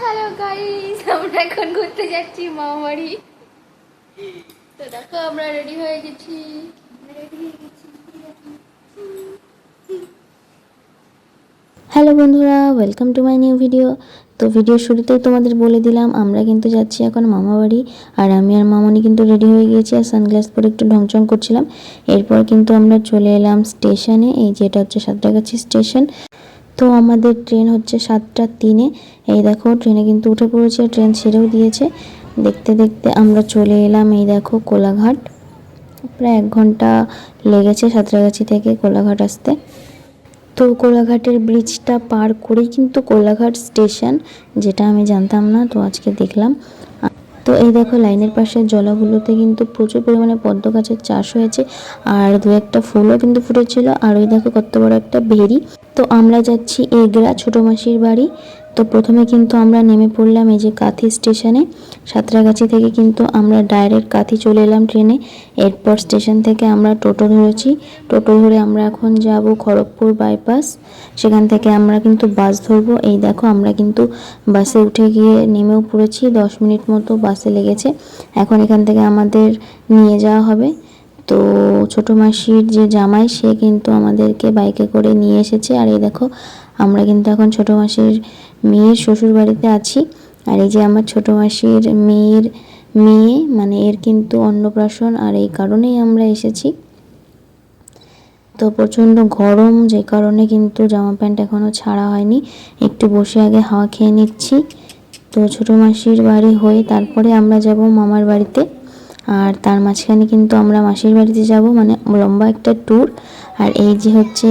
Hello guys আমরা এখন ঘুরতে যাচ্ছি মামা বাড়ি তো দেখো, আমরা রেডি হয়ে গেছি। হয়ে হ্যালো বন্ধুরা. Welcome to my new video তো ভিডিও শুরুতেই তোমাদের বলে দিলাম, আমরা কিন্তু যাচ্ছি এখন মামাবাড়ি। আর আমি আর মামনি কিন্তু রেডি হয়ে গিয়েছি আর সানগ্লাস পরে একটু ঢংচং করছিলাম। এরপর কিন্তু আমরা চলে এলাম স্টেশনে এই যেটা হচ্ছে সাঁতরাগাছি স্টেশন তো আমাদের ট্রেন হচ্ছে সাতটা তিনে। এই দেখো, ট্রেনে কিন্তু উঠে পড়েছে, ট্রেন ছেড়েও দিয়েছে। দেখতে দেখতে আমরা চলে এলাম এই দেখো কোলাঘাট। প্রায় এক ঘণ্টা লেগেছে সাঁতরাগাছি থেকে কোলাঘাট আসতে। তো কোলাঘাটের ব্রিজটা পার করেই কিন্তু কোলাঘাট স্টেশন যেটা আমি জানতাম না, তো আজকে দেখলাম। তো এই দেখো, লাইনের পাশে জলাগুলোতে কিন্তু প্রচুর পরিমাণে পদ্ম গাছের চাষ হয়েছে। আর দু একটা ফুলও কিন্তু ফুটেছিল। আর ওই দেখো কত বড় একটা ভেরি তো আমরা যাচ্ছি এগরা ছোট মাসির বাড়ি। তো প্রথমে কিন্তু আমরা নেমে পড়লাম এই যে কাথি স্টেশনে। সাঁতরাগাছি থেকে কিন্তু আমরা ডাইরেক্ট কাথি চলে এলাম ট্রেনে। এরপর স্টেশন থেকে আমরা টোটো ধরেছি। টোটো ধরে আমরা এখন যাব খড়গপুর বাইপাস সেখান থেকে আমরা কিন্তু বাস ধরবো। এই দেখো, আমরা কিন্তু বাসে উঠে গিয়ে নেমেও পড়েছি। দশ মিনিট মতো বাসে লেগেছে। এখন এখান থেকে আমাদের নিয়ে যাওয়া হবে। তো ছোটো মাসির যে জামাই, সে কিন্তু আমাদেরকে বাইকে করে নিয়ে এসেছে। আর এই দেখো আমরা কিন্তু এখন ছোটো মাসির মেয়ের শ্বশুর বাড়িতে আছি। আর এই যে আমার ছোটো মাসির মেয়ের মেয়ে মানে এর কিন্তু অন্নপ্রাশন, আর এই কারণেই আমরা এসেছি। তো প্রচণ্ড গরম, যে কারণে কিন্তু জামা প্যান্ট এখনও ছাড়া হয়নি। একটু বসে আগে হাওয়া খেয়ে নিচ্ছি। তো ছোটো মাসির বাড়ি হয়ে তারপরে আমরা যাব মামার বাড়িতে। আর তার মাঝখানে কিন্তু আমরা মাসির বাড়িতে যাব মানে লম্বা একটা ট্যুর আর এই যে হচ্ছে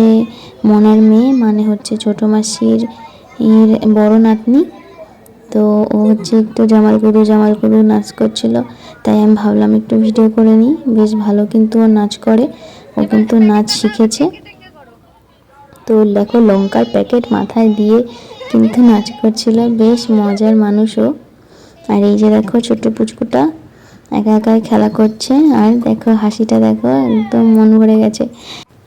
মনার মেয়ে মানে হচ্ছে ছোটো মাসির এর বড় নাতনি। তো ও হচ্ছে একটু জামালগুরু জামালগুরু নাচ করছিল। তাই আমি ভাবলাম একটু ভিডিও করে নিই। বেশ ভালো কিন্তু ও নাচ করে। ও কিন্তু নাচ শিখেছে। তো দেখো লঙ্কার প্যাকেট মাথায় দিয়ে কিন্তু নাচ করছিল। বেশ মজার মানুষও আর এই যে দেখো ছোট্ট পুচকুটা। একা একাই খেলা করছে। আর দেখো, হাসিটা দেখো, একদম মন ভরে গেছে।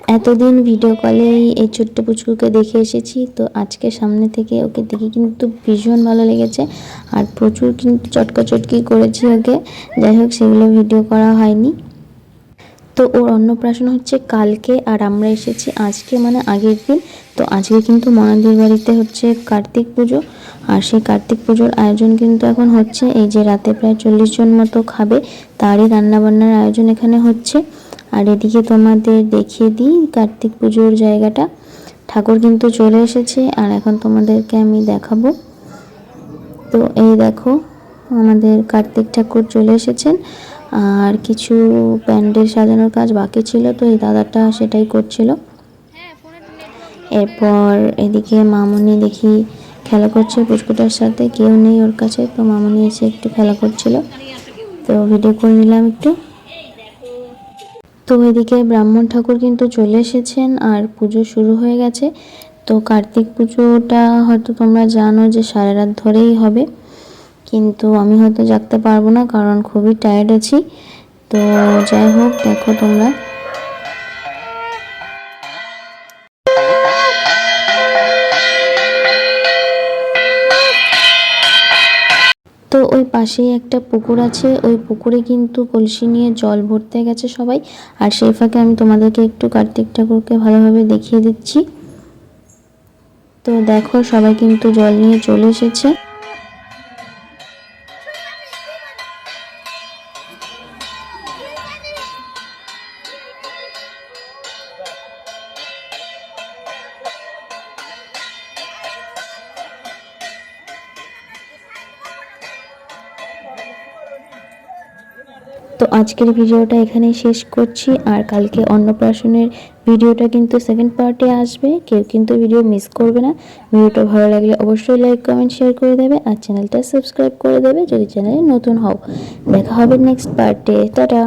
এতদিন ভিডিও কলে এই ছোট্ট পুচকুকে দেখে এসেছি। তো আজকে সামনে থেকে ওকে দেখে কিন্তু ভীষণ ভালো লেগেছে। আর প্রচুর কিন্তু চটকা চটকি করেছি ওকে। যাই হোক, সেগুলো ভিডিও করা হয়নি। তো ওর অন্নপ্রাশন হচ্ছে কালকে আর আমরা এসেছি আজকে মানে আগের দিন। তো আজকে কিন্তু মনাদির বাড়িতে হচ্ছে কার্তিক পুজো। আর সেই কার্তিক পুজোর আয়োজন কিন্তু এখন হচ্ছে, এই যে রাতে প্রায় চল্লিশ জন মতো খাবে, তারই রান্নাবান্নার আয়োজন এখানে হচ্ছে। আর এদিকে তোমাদের দেখিয়ে দিই কার্তিক পুজোর জায়গাটা। ঠাকুর কিন্তু চলে এসেছে, আর এখন তোমাদেরকে আমি দেখাবো। তো এই দেখো, আমাদের কার্তিক ঠাকুর চলে এসেছেন। আর কিছু প্যান্ডেল সাজানোর কাজ বাকি ছিল, তো এই দাদাটা সেটাই করছিল। এরপর এদিকে মামনি দেখি খেলা করছে, পুচকুটার সাথে, কেউ নেই ওর কাছে, তো মামনি এসে একটু খেলা করছিল। তো ভিডিও করে নিলাম একটু। তো এদিকে ব্রাহ্মণ ঠাকুর কিন্তু চলে এসেছেন, আর পুজো শুরু হয়ে গেছে। তো কার্তিক পুজোটা হয়তো তোমরা জানো যে সারা রাত ধরেই হবে। কিন্তু আমি হয়তো জাগতে পারব না, কারণ খুবই টায়ার্ড আছি। তো যাই হোক, দেখো তোমরা। তো ওই পাশেই একটা পুকুর আছে। ওই পুকুরে কিন্তু কলসি নিয়ে জল ভরতে গেছে সবাই। আর সেই ফাঁকে আমি তোমাদেরকে একটু কার্তিক ঠাকুরকে ভালোভাবে দেখিয়ে দিচ্ছি। তো দেখো, সবাই কিন্তু জল নিয়ে চলে এসেছে। তো আজকের ভিডিওটা এখানেই শেষ করছি। আর কালকে অন্নপ্রাশনের ভিডিওটা কিন্তু সেকেন্ড পার্টে আসবে। কেউ কিন্তু ভিডিও মিস করবে না। ভিডিওটা ভালো লাগলে অবশ্যই লাইক কমেন্ট শেয়ার করে দেবে। আর চ্যানেলটা সাবস্ক্রাইব করে দেবে যদি চ্যানেলে নতুন হও। দেখা হবে নেক্সট পার্টে টাটা!